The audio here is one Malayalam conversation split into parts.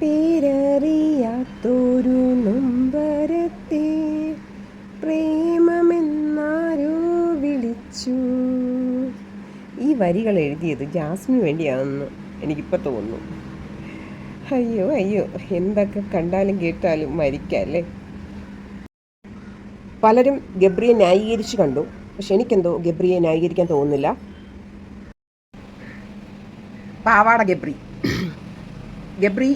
പേരറിയാത്തൊരു നൊമ്പരത്തെ പ്രേമമെന്നാരോ വിളിച്ചു. ഈ വരികൾ എഴുതിയത് ജാസ്മിന് വേണ്ടിയാണെന്ന് എനിക്കിപ്പോൾ തോന്നുന്നു. അയ്യോ അയ്യോ എന്തൊക്കെ കണ്ടാലും കേട്ടാലും മരിക്കല്ലേ പലരും ഗബ്രിയെ ന്യായീകരിച്ച് കണ്ടു. പക്ഷെ എനിക്കെന്തോ ഗബ്രിയെ ന്യായീകരിക്കാൻ തോന്നുന്നില്ല. പാവാട ഗബ്രി. ഗബ്രി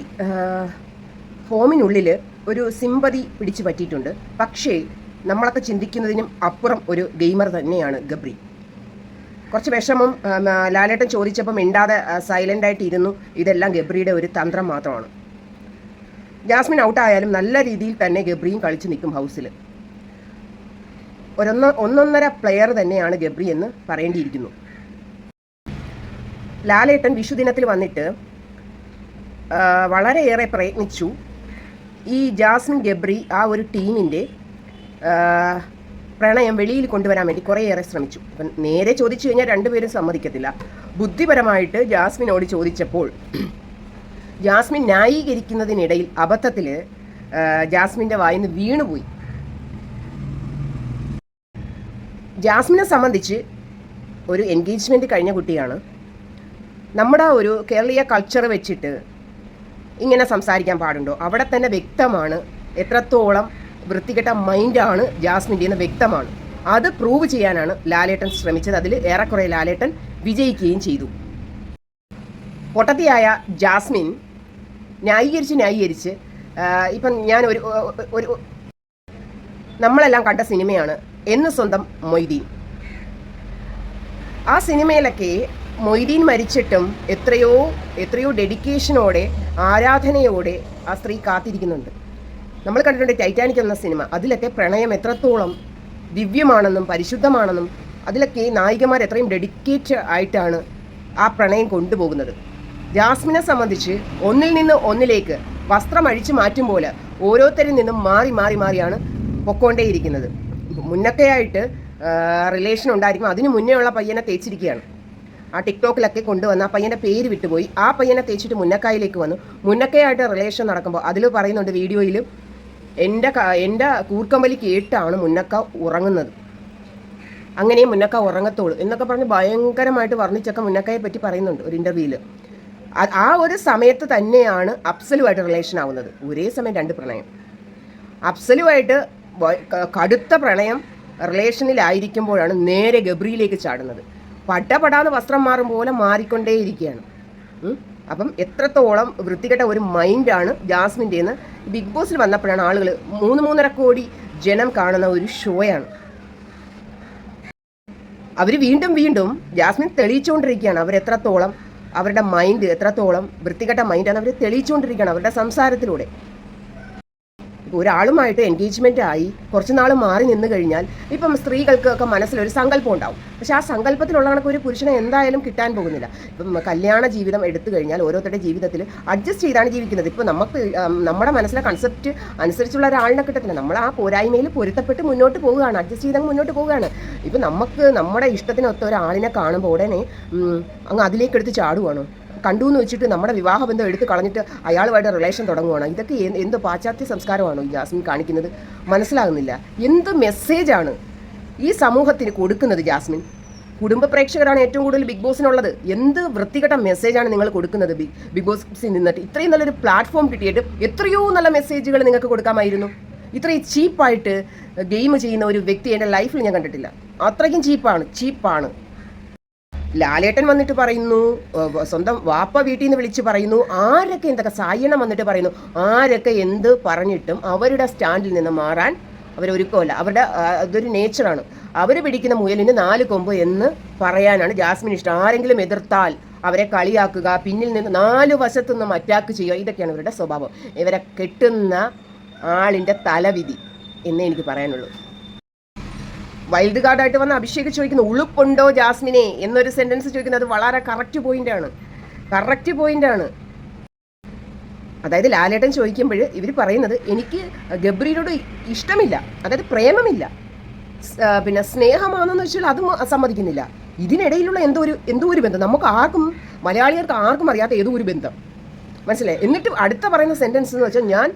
ഫോമിനുള്ളിൽ ഒരു സിമ്പതി പിടിച്ചു പറ്റിയിട്ടുണ്ട്. പക്ഷേ നമ്മളൊക്കെ ചിന്തിക്കുന്നതിനും അപ്പുറം ഒരു ഗെയിമർ തന്നെയാണ് ഗബ്രി. കുറച്ച് വിഷമം ലാലേട്ടൻ ചോദിച്ചപ്പം മിണ്ടാതെ സൈലന്റ് ആയിട്ടിരുന്നു. ഇതെല്ലാം ഗബ്രിയുടെ ഒരു തന്ത്രം മാത്രമാണ്. ജാസ്മിൻ ഔട്ടായാലും നല്ല രീതിയിൽ തന്നെ ഗബ്രിയും കളിച്ച് നിൽക്കും ഹൗസിൽ ഒരൊന്ന് ഒന്നൊന്നര പ്ലെയർ തന്നെയാണ് ഗബ്രി എന്ന് പറയേണ്ടിയിരിക്കുന്നു. ലാലേട്ടൻ വിഷുദിനത്തിൽ വന്നിട്ട് വളരെയേറെ പ്രയത്നിച്ചു. ഈ ജാസ്മിൻ ഗബ്രി ആ ഒരു ടീമിന്റെ പ്രണയം വെളിയിൽ കൊണ്ടുവരാൻ വേണ്ടി കുറേയേറെ ശ്രമിച്ചു. അപ്പം നേരെ ചോദിച്ചു കഴിഞ്ഞാൽ രണ്ടുപേരും സമ്മതിക്കത്തില്ല. ബുദ്ധിപരമായിട്ട് ജാസ്മിനോട് ചോദിച്ചപ്പോൾ ജാസ്മിൻ ന്യായീകരിക്കുന്നതിനിടയിൽ അബദ്ധത്തിൽ ജാസ്മിന്റെ വായിന്ന് വീണുപോയി. ജാസ്മിനെ സംബന്ധിച്ച് ഒരു എൻഗേജ്മെന്റ് കഴിഞ്ഞ കുട്ടിയാണ്. നമ്മുടെ ഒരു കേരളീയ കൾച്ചർ വെച്ചിട്ട് ഇങ്ങനെ സംസാരിക്കാൻ പാടുണ്ടോ? അവിടെ തന്നെ വ്യക്തമാണ്. എത്രത്തോളം വൃത്തികെട്ട മൈൻഡാണ് ജാസ്മിന്റെ എന്ന് വ്യക്തമാണ്. അത് പ്രൂവ് ചെയ്യാനാണ് ലാലേട്ടൻ ശ്രമിച്ചത്. അതിൽ ഏറെക്കുറെ ലാലേട്ടൻ വിജയിക്കുകയും ചെയ്തു. പൊട്ടത്തിയായ ജാസ്മിൻ ന്യായീകരിച്ച് ന്യായീകരിച്ച് ഇപ്പം ഞാൻ ഒരു ഒരു നമ്മളെല്ലാം കണ്ട സിനിമയാണ് എന്ന് സ്വന്തം മൊയ്തീൻ. ആ സിനിമയിലൊക്കെ മൊയ്തീൻ മരിച്ചിട്ടും എത്രയോ എത്രയോ ഡെഡിക്കേഷനോടെ ആരാധനയോടെ ആ സ്ത്രീ കാത്തിരിക്കുന്നുണ്ട്. നമ്മൾ കണ്ടിട്ടുണ്ട് ടൈറ്റാനിക് എന്ന സിനിമ. അതിലൊക്കെ പ്രണയം എത്രത്തോളം ദിവ്യമാണെന്നും പരിശുദ്ധമാണെന്നും അതിലൊക്കെ നായികമാർ എത്രയും ഡെഡിക്കേറ്റ് ആയിട്ടാണ് ആ പ്രണയം കൊണ്ടുപോകുന്നത്. ജാസ്മിനെ സംബന്ധിച്ച് ഒന്നിൽ നിന്ന് ഒന്നിലേക്ക് വസ്ത്രം അഴിച്ചു മാറ്റും പോലെ ഓരോരുത്തരിൽ നിന്നും മാറി മാറി മാറിയാണ് പൊക്കോണ്ടേയിരിക്കുന്നത്. മുന്നൊക്കെയായിട്ട് റിലേഷൻ ഉണ്ടായിരിക്കും. അതിനു മുന്നേ ഉള്ള പയ്യനെ തേച്ചിരിക്കുകയാണ്. ആ ടിക്ടോക്കിലൊക്കെ കൊണ്ടുവന്ന് ആ പയ്യന്റെ പേര് വിട്ടുപോയി. ആ പയ്യനെ തേച്ചിട്ട് മുന്നക്കായിലേക്ക് വന്നു. മുന്നക്കയായിട്ട് റിലേഷൻ നടക്കുമ്പോൾ അതിൽ പറയുന്നുണ്ട് വീഡിയോയിൽ എന്റെ എന്റെ കൂർക്കമ്പലി കേട്ടാണ് മുന്നക്ക ഉറങ്ങുന്നത്. അങ്ങനെ മുന്നക്ക ഉറങ്ങത്തുള്ളൂ എന്നൊക്കെ പറഞ്ഞ് ഭയങ്കരമായിട്ട് വർണിച്ചൊക്കെ മുന്നക്കയെ പറ്റി പറയുന്നുണ്ട് ഒരു ഇന്റർവ്യൂവിൽ ആ ഒരു സമയത്ത് തന്നെയാണ് അപ്സലുമായിട്ട് റിലേഷൻ ആവുന്നത്. ഒരേ സമയം രണ്ട് പ്രണയം. അപ്സലുമായിട്ട് കടുത്ത പ്രണയം റിലേഷനിലായിരിക്കുമ്പോഴാണ് നേരെ ഗബ്രിയിലേക്ക് ചാടുന്നത്. പടപടാന്ന് വസ്ത്രം മാറും പോലെ മാറിക്കൊണ്ടേയിരിക്കുകയാണ്. അപ്പം എത്രത്തോളം വൃത്തികെട്ട ഒരു മൈൻഡാണ് ജാസ്മിന്റെ എന്ന് ബിഗ് ബോസിൽ വന്നപ്പോഴാണ് ആളുകൾ മൂന്ന് മൂന്നര കോടി ജനം കാണുന്ന ഒരു ഷോയാണ്. അവർ വീണ്ടും വീണ്ടും ജാസ്മിൻ തെളിയിച്ചുകൊണ്ടിരിക്കുകയാണ് അവരെത്രത്തോളം അവരുടെ മൈൻഡ് എത്രത്തോളം വൃത്തികെട്ട മൈൻഡാണ് അവർ തെളിയിച്ചുകൊണ്ടിരിക്കുകയാണ് അവരുടെ സംസാരത്തിലൂടെ. ഒരാളുമായിട്ട് എൻഗേജ്മെന്റ് ആയി കുറച്ച് നാൾ മാറി നിന്ന് കഴിഞ്ഞാൽ ഇപ്പം സ്ത്രീകൾക്കൊക്കെ മനസ്സിലൊരു സങ്കല്പം ഉണ്ടാവും. പക്ഷേ ആ സങ്കല്പത്തിലുള്ള കണക്ക് ഒരു പുരുഷനെ എന്തായാലും കിട്ടാൻ പോകുന്നില്ല. ഇപ്പം കല്യാണ ജീവിതം എടുത്തു കഴിഞ്ഞാൽ ഓരോരുത്തരുടെ ജീവിതത്തിൽ അഡ്ജസ്റ്റ് ചെയ്താണ് ജീവിക്കുന്നത്. ഇപ്പോൾ നമുക്ക് നമ്മുടെ മനസ്സിലെ കൺസെപ്റ്റ് അനുസരിച്ചുള്ള ഒരാളിനെ കിട്ടത്തില്ല. നമ്മൾ ആ പോരായ്മയിൽ പൊരുത്തപ്പെട്ട് മുന്നോട്ട് പോവുകയാണ്. അഡ്ജസ്റ്റ് ചെയ്തങ്ങ് മുന്നോട്ട് പോവുകയാണ്. ഇപ്പം നമുക്ക് നമ്മുടെ ഇഷ്ടത്തിനൊത്ത ഒരാളിനെ കാണുമ്പോൾ ഉടനെ അങ്ങ് അതിലേക്ക് എടുത്ത് ചാടുവാണോ? കണ്ടു എന്ന് വെച്ചിട്ട് നമ്മുടെ വിവാഹബന്ധം എടുത്ത് കളഞ്ഞിട്ട് അയാളുമായിട്ട് റിലേഷൻ തുടങ്ങുവാണ്? ഇതൊക്കെ എന്ത് പാശ്ചാത്യ സംസ്കാരമാണോ ജാസ്മിൻ കാണിക്കുന്നത്? മനസ്സിലാകുന്നില്ല. എന്ത് മെസ്സേജാണ് ഈ സമൂഹത്തിന് കൊടുക്കുന്നത് ജാസ്മിൻ? കുടുംബ പ്രേക്ഷകരാണ് ഏറ്റവും കൂടുതൽ ബിഗ് ബോസിനുള്ളത്. എന്ത് വൃത്തികെട്ട മെസ്സേജാണ് നിങ്ങൾ കൊടുക്കുന്നത് ബിഗ് ബിഗ് ബോസിൽ നിന്നിട്ട്? ഇത്രയും നല്ലൊരു പ്ലാറ്റ്ഫോം കിട്ടിയിട്ട് എത്രയോ നല്ല മെസ്സേജുകൾ നിങ്ങൾക്ക് കൊടുക്കാമായിരുന്നു. ഇത്രയും ചീപ്പായിട്ട് ഗെയിം ചെയ്യുന്ന ഒരു വ്യക്തി എന്റെ ലൈഫിൽ ഞാൻ കണ്ടിട്ടില്ല. അത്രയ്ക്കും ചീപ്പാണ് ചീപ്പാണ് ലാലേട്ടൻ വന്നിട്ട് പറയുന്നു സ്വന്തം വാപ്പ വീട്ടിൽ നിന്ന് വിളിച്ച് പറയുന്നു ആരൊക്കെ എന്തൊക്കെ സായണം വന്നിട്ട് പറയുന്നു ആരൊക്കെ എന്ത് പറഞ്ഞിട്ടും അവരുടെ സ്റ്റാൻഡിൽ നിന്ന് മാറാൻ അവരൊരുക്കമല്ല അവരുടെ അതൊരു നേച്ചറാണ് അവർ പിടിക്കുന്ന മുയലിന് നാല് കൊമ്പ് എന്ന് പറയാനാണ് ജാസ്മിൻ ഇഷ്ടം. ആരെങ്കിലും എതിർത്താൽ അവരെ കളിയാക്കുക പിന്നിൽ നിന്ന് നാല് വശത്തു നിന്നും അറ്റാക്ക് ചെയ്യുക ഇതൊക്കെയാണ് ഇവരുടെ സ്വഭാവം. ഇവരെ കെട്ടുന്ന ആളിന്റെ തലവിധി എന്നേ എനിക്ക് പറയാനുള്ളൂ. വൈൽഡ് കാർഡായിട്ട് വന്ന അഭിഷേക് ചോദിക്കുന്നു ഉളുപ്പുണ്ടോ ജാസ്മിനെ? എന്നൊരു സെന്റൻസ് ചോദിക്കുന്നത് അത് വളരെ കറക്റ്റ് പോയിന്റ് ആണ്. കറക്റ്റ് ആണ്. അതായത് ലാലേട്ടൻ ചോദിക്കുമ്പോൾ ഇവർ പറയുന്നത് എനിക്ക് ഗബ്രീനോട് ഇഷ്ടമില്ല. അതായത് പ്രേമമില്ല. പിന്നെ സ്നേഹമാണെന്ന് വെച്ചാൽ അതും സമ്മതിക്കുന്നില്ല. ഇതിനിടയിലുള്ള എന്തോ ഒരു എന്തോ ഒരു ബന്ധം. നമുക്ക് ആർക്കും മലയാളികൾക്ക് ആർക്കും അറിയാത്ത ഏതോ ഒരു ബന്ധം. മനസ്സിലായി? എന്നിട്ട് അടുത്ത പറയുന്ന സെന്റൻസ് എന്ന് വെച്ചാൽ ഞാൻ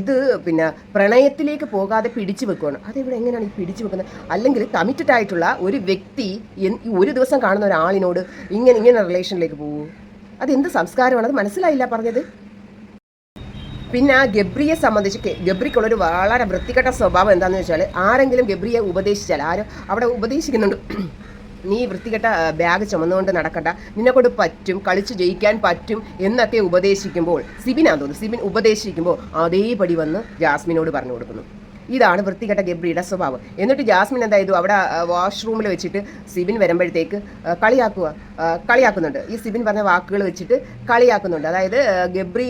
ഇത് പിന്നെ പ്രണയത്തിലേക്ക് പോകാതെ പിടിച്ചു വെക്കുകയാണ് അതെവിടെ എങ്ങനെയാണ് ഈ പിടിച്ചു വെക്കുന്നത്? അല്ലെങ്കിൽ കമ്മിറ്റഡ് ആയിട്ടുള്ള ഒരു വ്യക്തി ഒരു ദിവസം കാണുന്ന ഒരാളിനോട് ഇങ്ങനെ ഇങ്ങനെ റിലേഷനിലേക്ക് പോകൂ അതെന്ത് സംസ്കാരമാണ്? അത് മനസ്സിലായില്ല പറഞ്ഞത്. പിന്നെ ആ ഗബ്രിയെ സംബന്ധിച്ച് ഗബ്രിക്കുള്ളൊരു വളരെ വൃത്തികെട്ട സ്വഭാവം എന്താണെന്ന് വെച്ചാൽ ആരെങ്കിലും ഗബ്രിയെ ഉപദേശിച്ചാൽ ആരും അവിടെ ഉപദേശിക്കുന്നുണ്ട്. നീ വൃത്തികെട്ട ബാഗ് ചുമന്നുകൊണ്ട് നടക്കണ്ട. നിന്നെ കൊണ്ട് പറ്റും കളിച്ച് ജയിക്കാൻ പറ്റും എന്നൊക്കെ ഉപദേശിക്കുമ്പോൾ സിബിനാന്ന് തോന്നുന്നു സിബിൻ ഉപദേശിക്കുമ്പോൾ അതേപടി വന്ന് ജാസ്മിനോട് പറഞ്ഞു കൊടുക്കുന്നു. ഇതാണ് വൃത്തികെട്ട ഗബ്രിയുടെ സ്വഭാവം. എന്നിട്ട് ജാസ്മിൻ എന്താ ചെയ്തു? അവിടെ വാഷ്റൂമിൽ വെച്ചിട്ട് സിബിൻ വരുമ്പോഴത്തേക്ക് കളിയാക്കുക കളിയാക്കുന്നുണ്ട്. ഈ സിബിൻ പറഞ്ഞ വാക്കുകൾ വെച്ചിട്ട് കളിയാക്കുന്നുണ്ട്. അതായത് ഗബ്രി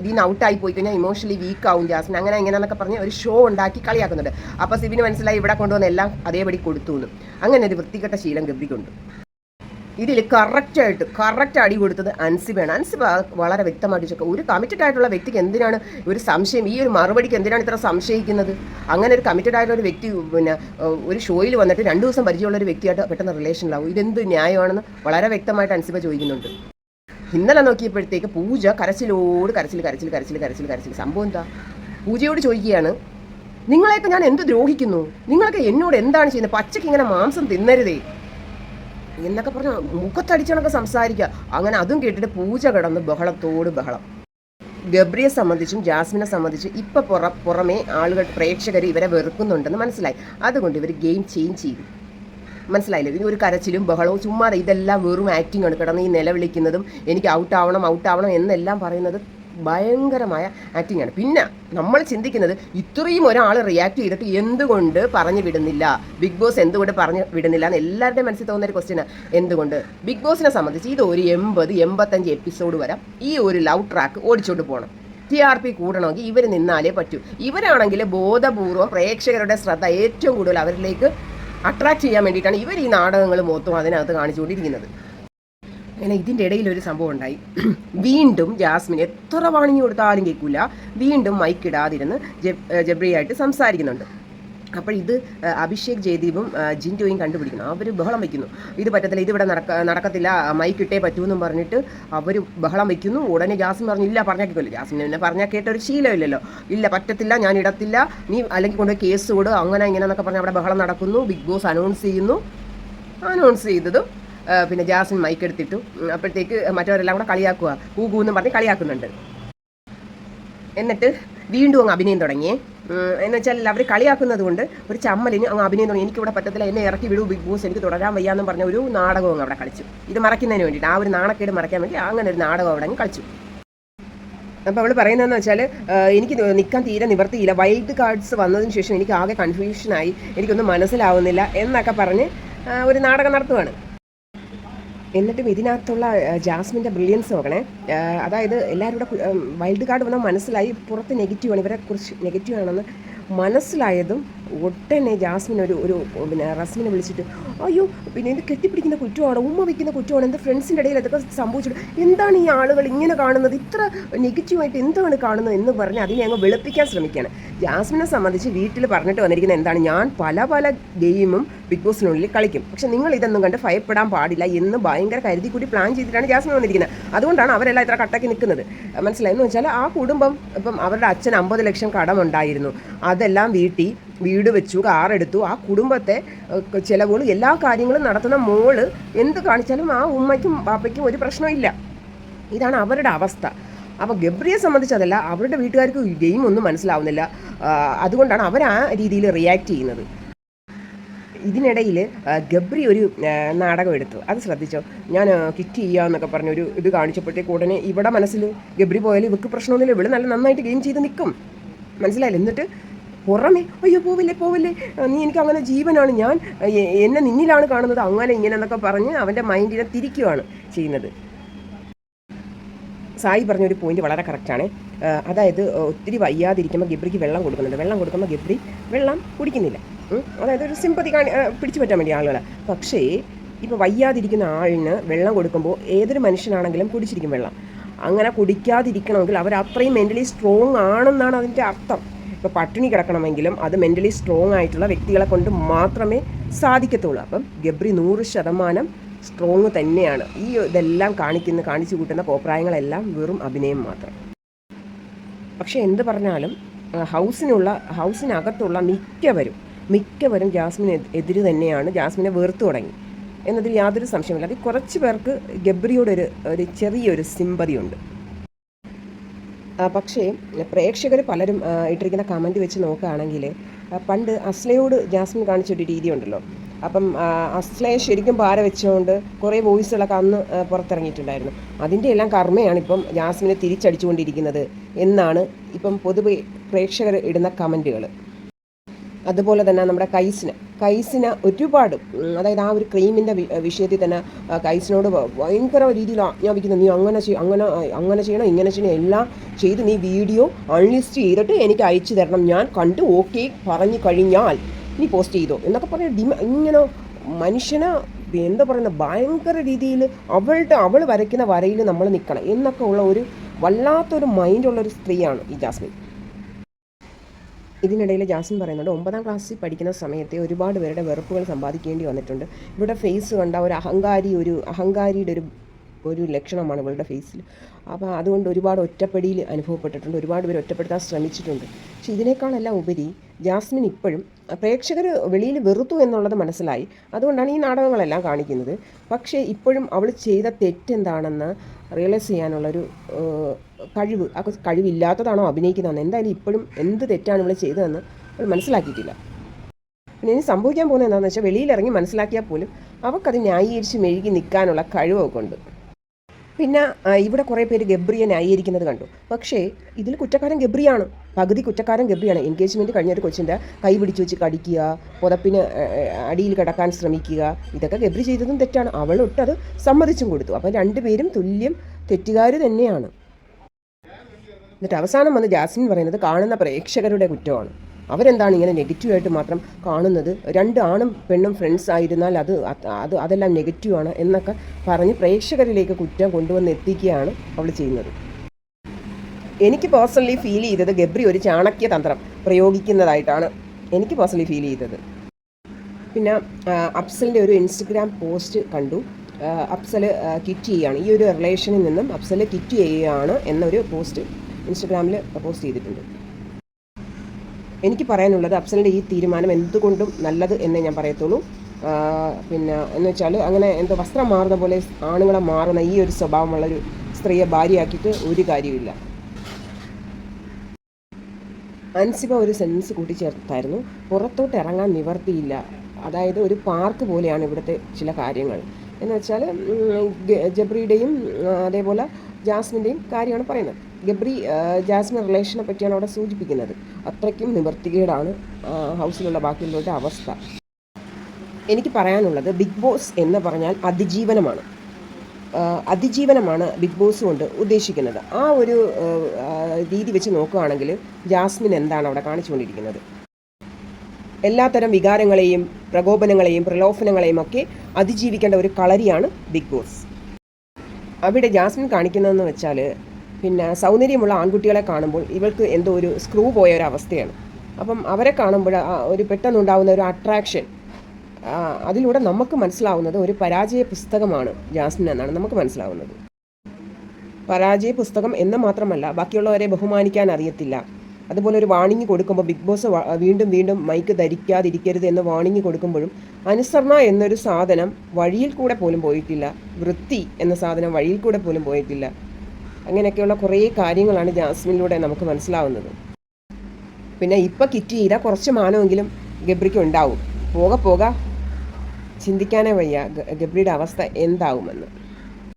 ഇതിന് ഔട്ടായി പോയി കഴിഞ്ഞാൽ ഇമോഷണലി വീക്ക് ആവും ജാസ്മിൻ. അങ്ങനെ ഇങ്ങനെയെന്നൊക്കെ പറഞ്ഞ് ഒരു ഷോ ഉണ്ടാക്കി കളിയാക്കുന്നുണ്ട്. അപ്പോൾ സിബിന് മനസ്സിലായി ഇവിടെ കൊണ്ടുവന്ന എല്ലാം അതേപടി കൊടുത്തു അങ്ങനെ ഒരു വൃത്തികെട്ട ശീലം ഗബ്രിക്കുണ്ട്. ഇതിൽ കറക്റ്റായിട്ട് കറക്റ്റ് അടി കൊടുത്തത് അൻസിബയാണ്. അൻസിബ വളരെ വ്യക്തമായിട്ട് ചോദിക്കുക ഒരു കമ്മിറ്റഡ് ആയിട്ടുള്ള വ്യക്തിക്ക് എന്തിനാണ് ഒരു സംശയം ഈ ഒരു മറുപടിക്ക് എന്തിനാണ് ഇത്ര സംശയിക്കുന്നത്? അങ്ങനെ ഒരു കമ്മിറ്റഡ് ആയിട്ടുള്ള ഒരു വ്യക്തി പിന്നെ ഒരു ഷോയിൽ വന്നിട്ട് രണ്ട് ദിവസം പരിചയമുള്ള ഒരു വ്യക്തിയായിട്ട് പെട്ടെന്ന് റിലേഷനിലാവും ഇതെന്ത് ന്യായമാണെന്ന് വളരെ വ്യക്തമായിട്ട് അൻസിബ ചോദിക്കുന്നുണ്ട്. ഇന്നലെ നോക്കിയപ്പോഴത്തേക്ക് പൂജ കരച്ചിലോട് കരച്ചിൽ കരച്ചിൽ കരച്ചിൽ കരച്ചിൽ കരച്ചിൽ സംഭവം എന്താ? പൂജയോട് ചോദിക്കുകയാണ് നിങ്ങളെയൊക്കെ ഞാൻ എന്ത് ദ്രോഹിക്കുന്നു? നിങ്ങളൊക്കെ എന്നോട് എന്താണ് ചെയ്യുന്നത്? പച്ചയ്ക്ക് ഇങ്ങനെ മാംസം തിന്നരുതേ. എന്നൊക്കെ പറഞ്ഞ് മുഖത്തടിച്ചണൊക്കെ സംസാരിക്കുക. അങ്ങനെ അതും കേട്ടിട്ട് പൂജ കിടന്ന് ബഹളത്തോട് ബഹളം. ഗബ്രിയെ സംബന്ധിച്ചും ജാസ്മിനെ സംബന്ധിച്ചും ഇപ്പം പുറ പുറമേ ആളുകൾ പ്രേക്ഷകർ ഇവരെ വെറുക്കുന്നുണ്ടെന്ന് മനസ്സിലായി. അതുകൊണ്ട് ഇവർ ഗെയിം ചേഞ്ച് ചെയ്തു. മനസ്സിലായില്ലേ? ഇനി ഒരു കരച്ചിലും ബഹളവും ചുമ്മാതെ ഇതെല്ലാം വെറും ആക്ടിംഗ് ആണ്. കിടന്ന് ഈ നിലവിളിക്കുന്നതും എനിക്ക് ഔട്ട് ആവണം ഔട്ട് ആവണം എന്നെല്ലാം പറയുന്നത് ഭയങ്കരമായ ആക്ടിംഗ് ആണ്. പിന്നെ നമ്മൾ ചിന്തിക്കുന്നത് ഇത്രയും ഒരാൾ റിയാക്ട് ചെയ്തിട്ട് എന്തുകൊണ്ട് പറഞ്ഞു വിടുന്നില്ല? ബിഗ് ബോസ് എന്തുകൊണ്ട് പറഞ്ഞു വിടുന്നില്ല എന്ന് എല്ലാവരുടെയും മനസ്സിൽ തോന്നുന്ന ഒരു ക്വസ്റ്റ്യൻ എന്തുകൊണ്ട്? ബിഗ് ബോസിനെ സംബന്ധിച്ച് ഇത് ഒരു എൺപത് എൺപത്തഞ്ച് എപ്പിസോഡ് വരെ ഈ ഒരു ലവ് ട്രാക്ക് ഓടിച്ചുകൊണ്ട് പോകണം ടി ആർ പി കൂടണമെങ്കിൽ ഇവർ നിന്നാലേ പറ്റൂ. ഇവരാണെങ്കിൽ ബോധപൂർവം പ്രേക്ഷകരുടെ ശ്രദ്ധ ഏറ്റവും കൂടുതൽ അവരിലേക്ക് അട്രാക്ട് ചെയ്യാൻ വേണ്ടിയിട്ടാണ് ഇവർ ഈ നാടകങ്ങൾ മൊത്തം അതിനകത്ത് കാണിച്ചുകൊണ്ടിരിക്കുന്നത്. അങ്ങനെ ഇതിന്റെ ഇടയിൽ ഒരു സംഭവം ഉണ്ടായി. വീണ്ടും ജാസ്മിൻ എത്ര വാണിങ്ങി കൊടുത്താലും കേൾക്കില്ല വീണ്ടും മൈക്ക് ഇടാതിരുന്ന് ജബ് ജബ്രിയായിട്ട് സംസാരിക്കുന്നുണ്ട്. അപ്പോൾ ഇത് അഭിഷേക് ജയദീപും ജിൻഡോയും കണ്ടുപിടിക്കുന്നു. അവർ ബഹളം വയ്ക്കുന്നു ഇത് പറ്റത്തില്ല ഇതിവിടെ നടക്ക നടക്കത്തില്ല മൈക്ക് ഇട്ടേ പറ്റുമെന്നും പറഞ്ഞിട്ട് അവർ ബഹളം വയ്ക്കുന്നു ഉടനെ ജാസ്മിൻ പറഞ്ഞു ഇല്ല പറഞ്ഞാൽ കേൾക്കില്ല ജാസ്മിൻ പിന്നെ പറഞ്ഞാൽ കേട്ടൊരു ശീലമില്ലല്ലോ. ഇല്ല പറ്റത്തില്ല ഞാൻ ഇടത്തില്ല. നീ അല്ലെങ്കിൽ കൊണ്ട് കേസ് കൊടു അങ്ങനെ ഇങ്ങനെ എന്നൊക്കെ പറഞ്ഞ് അവിടെ ബഹളം നടക്കുന്നു. ബിഗ് ബോസ് അനൗൺസ് ചെയ്യുന്നു. അനൗൺസ് ചെയ്തതും പിന്നെ ജാസിൻ മൈക്ക് എടുത്തിട്ടു. അപ്പോഴത്തേക്ക് മറ്റവരെല്ലാം കൂടെ കളിയാക്കുക. കൂകൂ എന്ന് പറഞ്ഞ് കളിയാക്കുന്നുണ്ട്. എന്നിട്ട് വീണ്ടും അങ്ങ് അഭിനയം തുടങ്ങി. എന്ന് വെച്ചാൽ അവർ കളിയാക്കുന്നത് കൊണ്ട് ഒരു ചമ്മലിന് അങ്ങ് അഭിനയം തുടങ്ങി. എനിക്കിവിടെ പറ്റത്തില്ല എന്നെ ഇറക്കി വിടൂ ബിഗ് ബോസ് എനിക്ക് തുടരാൻ വയ്യാന്ന് പറഞ്ഞ ഒരു നാടകവും അവിടെ കളിച്ചു. ഇത് മറയ്ക്കുന്നതിന് വേണ്ടിയിട്ട് ആ ഒരു നാണക്കേട് മറക്കാൻ വേണ്ടി അങ്ങനെ ഒരു നാടകം അവിടെ അങ്ങ് കളിച്ചു. അപ്പോൾ അവൾ പറയുന്നതെന്ന് വെച്ചാൽ എനിക്ക് നിൽക്കാൻ തീരെ നിവർത്തിയില്ല. വൈൽഡ് കാർഡ്സ് വന്നതിന് ശേഷം എനിക്ക് ആകെ കൺഫ്യൂഷനായി എനിക്കൊന്നും മനസ്സിലാവുന്നില്ല എന്നൊക്കെ പറഞ്ഞ് ഒരു നാടകം നടത്തുവാണ്. എന്നിട്ടും ഇതിനകത്തുള്ള ജാസ്മിന്റെ ബ്രില്യൻസ് നോക്കണേ. അതായത് എല്ലാവരും കൂടെ വൈൽഡ് കാർഡ് വന്നാൽ മനസ്സിലായി. പുറത്ത് നെഗറ്റീവാണ് ഇവരെ കുറിച്ച് നെഗറ്റീവാണെന്ന് മനസ്സിലായതും ഉടനെ ജാസ്മിൻ ഒരു ഒരു പിന്നെ റസ്മിനെ വിളിച്ചിട്ട് അയ്യോ പിന്നെ ഇത് കെട്ടിപ്പിടിക്കുന്ന കുറ്റമാണ്? ഉമ്മ വയ്ക്കുന്ന കുറ്റമാണ്? എന്റെ ഫ്രണ്ട്സിന്റെ ഇടയിൽ അതൊക്കെ സംഭവിച്ചിട്ട് എന്താണ് ഈ ആളുകൾ ഇങ്ങനെ കാണുന്നത്? ഇത്ര നെഗറ്റീവായിട്ട് എന്താണ് കാണുന്നത്? എന്ന് പറഞ്ഞ് അതിനെ അങ്ങ് വെളുപ്പിക്കാൻ ശ്രമിക്കുകയാണ്. ജാസ്മിനെ സംബന്ധിച്ച് വീട്ടിൽ പറഞ്ഞിട്ട് വന്നിരിക്കുന്നത് എന്താണ്? ഞാൻ പല പല ഗെയിമും ബിഗ് ബോസിനുള്ളിൽ കളിക്കും. പക്ഷേ നിങ്ങൾ ഇതൊന്നും കണ്ട് ഭയപ്പെടാൻ പാടില്ല എന്ന് ഭയങ്കര കരുതി കൂടി പ്ലാൻ ചെയ്തിട്ടാണ് ജാസ്മിൻ വന്നിരിക്കുന്നത്. അതുകൊണ്ടാണ് അവരെല്ലാം ഇത്ര കട്ടക്കി നിൽക്കുന്നത്. മനസ്സിലായി? എന്ന് വെച്ചാൽ ആ കുടുംബം ഇപ്പം അവരുടെ അച്ഛൻ അമ്പത് ലക്ഷം കടമുണ്ടായിരുന്നു അതെല്ലാം വീട്ടി വീട് വെച്ചു കാർ എടുത്തു ആ കുടുംബത്തെ ചിലവുകൾ എല്ലാ കാര്യങ്ങളും നടത്തുന്ന മോൾ എന്ത് കാണിച്ചാലും ആ ഉമ്മയ്ക്കും പാപ്പയ്ക്കും ഒരു പ്രശ്നമില്ല. ഇതാണ് അവരുടെ അവസ്ഥ. അപ്പോൾ ഗബ്രിയെ സംബന്ധിച്ചതല്ല അവരുടെ വീട്ടുകാർക്ക് ഗെയിം ഒന്നും മനസ്സിലാവുന്നില്ല. അതുകൊണ്ടാണ് അവർ ആ രീതിയിൽ റിയാക്ട് ചെയ്യുന്നത്. ഇതിനിടയിൽ ഗബ്രി ഒരു നാടകം എടുത്തു. അത് ശ്രദ്ധിച്ചോ? ഞാൻ കിറ്റ് ചെയ്യാന്നൊക്കെ പറഞ്ഞ ഒരു ഇത് കാണിച്ചപ്പോഴത്തേക്ക് ഉടനെ ഇവിടെ മനസ്സിൽ ഗബ്രി പോയാൽ ഇവക്ക് പ്രശ്നമൊന്നുമില്ല ഇവിടെ നല്ല നന്നായിട്ട് ഗെയിം ചെയ്ത് നിൽക്കും. മനസ്സിലായില്ല? എന്നിട്ട് പുറമെ. അയ്യോ പോവില്ലേ പോവില്ലേ. നീ എനിക്ക് അങ്ങനെ ജീവനാണ്. ഞാൻ എന്നെ നിന്നിലാണ് കാണുന്നത്. അങ്ങനെ ഇങ്ങനെ എന്നൊക്കെ പറഞ്ഞ് അവന്റെ മൈൻഡിനെ തിരിക്കുകയാണ് ചെയ്യുന്നത്. സായി പറഞ്ഞൊരു പോയിന്റ് വളരെ കറക്റ്റാണ് അതായത് ഒത്തിരി വയ്യാതിരിക്കുമ്പോൾ ഗബ്രിക്ക് വെള്ളം കൊടുക്കുന്നുണ്ട്. വെള്ളം കൊടുക്കുമ്പോൾ ഗബ്രി വെള്ളം കുടിക്കുന്നില്ല. അതായത് ഒരു സിമ്പതി കാണി പിടിച്ചു പറ്റാൻ വേണ്ടി ആളുകളെ. പക്ഷേ ഇപ്പോൾ വയ്യാതിരിക്കുന്ന ആളിന് വെള്ളം കൊടുക്കുമ്പോൾ ഏതൊരു മനുഷ്യനാണെങ്കിലും കുടിച്ചിരിക്കും വെള്ളം. അങ്ങനെ കുടിക്കാതിരിക്കണമെങ്കിൽ അവർ അത്രയും മെന്റലി സ്ട്രോങ് ആണെന്നാണ് അതിന്റെ അർത്ഥം. ഇപ്പോൾ പട്ടിണി കിടക്കണമെങ്കിലും അത് മെന്റലി സ്ട്രോങ് ആയിട്ടുള്ള വ്യക്തികളെ കൊണ്ട് മാത്രമേ സാധിക്കത്തുള്ളൂ. അപ്പം ഗബ്രി നൂറ് ശതമാനം സ്ട്രോങ് തന്നെയാണ്. ഈ ഇതെല്ലാം കാണിക്കുന്ന കാണിച്ചു കൂട്ടുന്ന കോപ്രായങ്ങളെല്ലാം വെറും അഭിനയം മാത്രം. പക്ഷേ എന്ത് പറഞ്ഞാലും ഹൗസിനുള്ള ഹൗസിനകത്തുള്ള മിക്കവരും മിക്കവരും ജാസ്മിന് എതിര് തന്നെയാണ്. ജാസ്മിനെ വെറുത്തു തുടങ്ങി. എന്നതിൽ യാതൊരു സംശയമില്ല അത് കുറച്ച് പേർക്ക് ഗബ്രിയോടൊരു ഒരു ചെറിയൊരു സിമ്പതിയുണ്ട് പക്ഷേ പ്രേക്ഷകർ പലരും ഇട്ടിരിക്കുന്ന കമന്റ് വെച്ച് നോക്കുകയാണെങ്കിൽ പണ്ട് അസ്ലയോട് ജാസ്മിൻ കാണിച്ചൊരു രീതി ഉണ്ടല്ലോ. അപ്പം അസ്ലയെ ശരിക്കും പാര വെച്ചുകൊണ്ട് കുറേ വോയിസുകളൊക്കെ അന്ന് പുറത്തിറങ്ങിയിട്ടുണ്ടായിരുന്നു. അതിന്റെ എല്ലാം കർമ്മയാണ് ഇപ്പം ജാസ്മിനെ തിരിച്ചടിച്ചുകൊണ്ടിരിക്കുന്നത് എന്നാണ് ഇപ്പം പൊതുവെ പ്രേക്ഷകർ ഇടുന്ന കമന്റുകൾ. അതുപോലെ തന്നെ നമ്മുടെ കൈസിന്. കൈസിന് ഒരുപാട് അതായത് ആ ഒരു ക്രീമിന്റെ വിഷയത്തിൽ തന്നെ കൈസിനോട് ഭയങ്കര രീതിയിൽ ആജ്ഞാപിക്കുന്നു നീ അങ്ങനെ ചെയ്യ അങ്ങനെ അങ്ങനെ ചെയ്യണം ഇങ്ങനെ ചെയ്യണം എല്ലാം ചെയ്ത് നീ വീഡിയോ അൺലിസ്റ്റ് ചെയ്തിട്ട് എനിക്ക് അയച്ചു തരണം. ഞാൻ കണ്ട് ഓക്കെ പറഞ്ഞു കഴിഞ്ഞാൽ നീ പോസ്റ്റ് ചെയ്തോ എന്നൊക്കെ പറഞ്ഞ ഡിമ ഇങ്ങനെ മനുഷ്യനെ എന്താ പറയുന്നത് ഭയങ്കര രീതിയിൽ അവളുടെ അവൾ വരയ്ക്കുന്ന വരയിൽ നമ്മൾ നിൽക്കണം എന്നൊക്കെ ഉള്ള ഒരു വല്ലാത്തൊരു മൈൻഡുള്ള ഒരു സ്ത്രീയാണ് ഈ ജാസ്മിൻ. ഇതിനിടയിൽ ജാസ്മിൻ പറയുന്നുണ്ട് ഒമ്പതാം ക്ലാസ്സിൽ പഠിക്കുന്ന സമയത്തെ ഒരുപാട് പേരുടെ വെറുപ്പുകൾ സമ്പാദിക്കേണ്ടി വന്നിട്ടുണ്ട്. ഇവിടെ ഫേസ് കണ്ട ഒരു അഹങ്കാരി ഒരു അഹങ്കാരിയുടെ ഒരു ഒരു ലക്ഷണമാണ് ഇവളുടെ ഫേസിൽ അപ്പോൾ അതുകൊണ്ട് ഒരുപാട് ഒറ്റപ്പെടിയിൽ അനുഭവപ്പെട്ടിട്ടുണ്ട് ഒരുപാട് പേര് ഒറ്റപ്പെടുത്താൻ ശ്രമിച്ചിട്ടുണ്ട്. പക്ഷെ ഇതിനേക്കാളെല്ലാം ഉപരി ജാസ്മിൻ ഇപ്പോഴും പ്രേക്ഷകർ വെളിയിൽ വെറുത്തു എന്നുള്ളത് മനസ്സിലായി. അതുകൊണ്ടാണ് ഈ നാടകങ്ങളെല്ലാം കാണിക്കുന്നത്. പക്ഷേ ഇപ്പോഴും അവൾ ചെയ്ത തെറ്റെന്താണെന്ന് റിയലൈസ് ചെയ്യാനുള്ളൊരു കഴിവ് ആ കഴിവില്ലാത്തതാണോ അഭിനയിക്കുന്നതെന്ന് എന്തായാലും ഇപ്പോഴും എന്ത് തെറ്റാണ് ഇവിടെ ചെയ്തതെന്ന് അവൾ മനസ്സിലാക്കിയിട്ടില്ല. പിന്നെ ഇനി സംഭവിക്കാൻ പോകുന്നത് എന്താണെന്ന് വെച്ചാൽ വെളിയിലിറങ്ങി മനസ്സിലാക്കിയാൽ പോലും അവൾക്കത് ന്യായീകരിച്ച് മെഴുകി നിൽക്കാനുള്ള കഴിവൊക്കെ ഉണ്ട്. പിന്നെ ഇവിടെ കുറേ പേര് ഗബ്രിയെ ന്യായീകരിക്കുന്നത് കണ്ടു. പക്ഷേ ഇതിൽ കുറ്റക്കാരൻ ഗബ്രിയാണ്. പകുതി കുറ്റക്കാരൻ ഗബ്രിയാണ്. എൻഗേജ്മെന്റ് കഴിഞ്ഞൊരു കൊച്ചിന്റെ കൈ പിടിച്ചു വെച്ച് കടിക്കുക പുതപ്പിന് അടിയിൽ കിടക്കാൻ ശ്രമിക്കുക ഇതൊക്കെ ഗബ്രി ചെയ്തതും തെറ്റാണ്. അവളൊട്ടത് സമ്മതിച്ചും കൊടുത്തു. അപ്പോൾ രണ്ടുപേരും തുല്യം തെറ്റുകാർ തന്നെയാണ്. എന്നിട്ട് അവസാനം വന്ന് ജാസ്മിൻ പറയുന്നത് കാണുന്ന പ്രേക്ഷകരുടെ കുറ്റമാണ്. അവരെന്താണ് ഇങ്ങനെ നെഗറ്റീവായിട്ട് മാത്രം കാണുന്നത്? രണ്ട് ആണും പെണ്ണും ഫ്രണ്ട്സ് ആയിരുന്നാൽ അത് അത് അത് അതെല്ലാം നെഗറ്റീവാണ് എന്നൊക്കെ പറഞ്ഞ് പ്രേക്ഷകരിലേക്ക് കുറ്റം കൊണ്ടുവന്ന് എത്തിക്കുകയാണ് അവൾ ചെയ്യുന്നത്. എനിക്ക് പേഴ്സണലി ഫീൽ ചെയ്തത് ഗബ്രി ഒരു ചാണക്യ തന്ത്രം പ്രയോഗിക്കുന്നതായിട്ടാണ് എനിക്ക് പേഴ്സണലി ഫീൽ ചെയ്തത്. പിന്നെ അപ്സലിന്റെ ഒരു ഇൻസ്റ്റഗ്രാം പോസ്റ്റ് കണ്ടു. ആ, കിറ്റ് ചെയ്യുകയാണ്. ഈ ഒരു റിലേഷനിൽ നിന്നും അഫ്സൽ കിറ്റ് ചെയ്യുകയാണ് എന്നൊരു പോസ്റ്റ് ഇൻസ്റ്റഗ്രാമിൽ പോസ്റ്റ് ചെയ്തിട്ടുണ്ട്. എനിക്ക് പറയാനുള്ളത് അഫ്സലിന്റെ ഈ തീരുമാനം എന്തുകൊണ്ടും നല്ലത് എന്നേ ഞാൻ പറയത്തുള്ളൂ. പിന്നെ എന്ന് വെച്ചാൽ അങ്ങനെ എന്തോ വസ്ത്രം മാറുന്ന പോലെ ആണുങ്ങളെ മാറുന്ന ഈ ഒരു സ്വഭാവമുള്ളൊരു സ്ത്രീയെ ഭാര്യയാക്കിയിട്ട് ഒരു കാര്യമില്ല അൻസിബ ഒരു സെൻസ് കൂട്ടിച്ചേർത്തായിരുന്നു. പുറത്തോട്ട് ഇറങ്ങാൻ നിവർത്തിയില്ല. അതായത് ഒരു പാർക്ക് പോലെയാണ് ഇവിടുത്തെ ചില കാര്യങ്ങൾ. എന്ന് വെച്ചാൽ ജബ്രിയുടെയും അതേപോലെ ജാസ്മിന്റെയും കാര്യമാണ് പറയുന്നത്. ഗബ്രി ജാസ്മിൻ റിലേഷനെ പറ്റിയാണ് അവിടെ സൂചിപ്പിക്കുന്നത്. അത്രയ്ക്കും നിവർത്തികേടാണ് ഹൗസിലുള്ള ബാക്കിയുള്ളവരുടെ അവസ്ഥ. എനിക്ക് പറയാനുള്ളത് ബിഗ് ബോസ് എന്ന് പറഞ്ഞാൽ അതിജീവനമാണ്. അതിജീവനമാണ് ബിഗ് ബോസ് കൊണ്ട് ഉദ്ദേശിക്കുന്നത്. ആ ഒരു രീതി വെച്ച് നോക്കുകയാണെങ്കിൽ ജാസ്മിൻ എന്താണ് അവിടെ കാണിച്ചുകൊണ്ടിരിക്കുന്നത്? എല്ലാത്തരം വികാരങ്ങളെയും പ്രകോപനങ്ങളെയും പ്രലോഭനങ്ങളെയും ഒക്കെ അതിജീവിക്കേണ്ട ഒരു കളരിയാണ് ബിഗ് ബോസ്. അവിടെ ജാസ്മിൻ കാണിക്കുന്നതെന്ന് വെച്ചാൽ പിന്നെ സൗന്ദര്യമുള്ള ആൺകുട്ടികളെ കാണുമ്പോൾ ഇവൾക്ക് എന്തോ ഒരു സ്ക്രൂ പോയ ഒരു അവസ്ഥയാണ്. അപ്പം അവരെ കാണുമ്പോൾ ഒരു പെട്ടെന്നുണ്ടാകുന്ന ഒരു അട്രാക്ഷൻ അതിലൂടെ നമുക്ക് മനസ്സിലാവുന്നത് ഒരു പരാജയ പുസ്തകമാണ് ജാസ്മിൻ എന്നാണ് നമുക്ക് മനസ്സിലാവുന്നത്. പരാജയ പുസ്തകം എന്ന് മാത്രമല്ല ബാക്കിയുള്ളവരെ ബഹുമാനിക്കാൻ അറിയത്തില്ല. അതുപോലെ ഒരു വാണിംഗ് കൊടുക്കുമ്പോൾ ബിഗ് ബോസ് വീണ്ടും വീണ്ടും മൈക്ക് ധരിക്കാതിരിക്കരുത് എന്ന് വാണിംഗ് കൊടുക്കുമ്പോഴും അനുസരണ എന്നൊരു സാധനം വഴിയിൽ കൂടെ പോലും പോയിട്ടില്ല വൃത്തി എന്ന സാധനം വഴിയിൽ കൂടെ പോലും പോയിട്ടില്ല. അങ്ങനെയൊക്കെയുള്ള കുറേ കാര്യങ്ങളാണ് ജാസ്മിനിലൂടെ നമുക്ക് മനസ്സിലാവുന്നത്. പിന്നെ ഇപ്പം കിറ്റ് ചെയ്താൽ കുറച്ച് മാനമെങ്കിലും ഗബ്രിക്ക് ഉണ്ടാവും. പോക പോക ചിന്തിക്കാനേ വയ്യ ഗബ്രിയുടെ അവസ്ഥ എന്താവുമെന്ന്.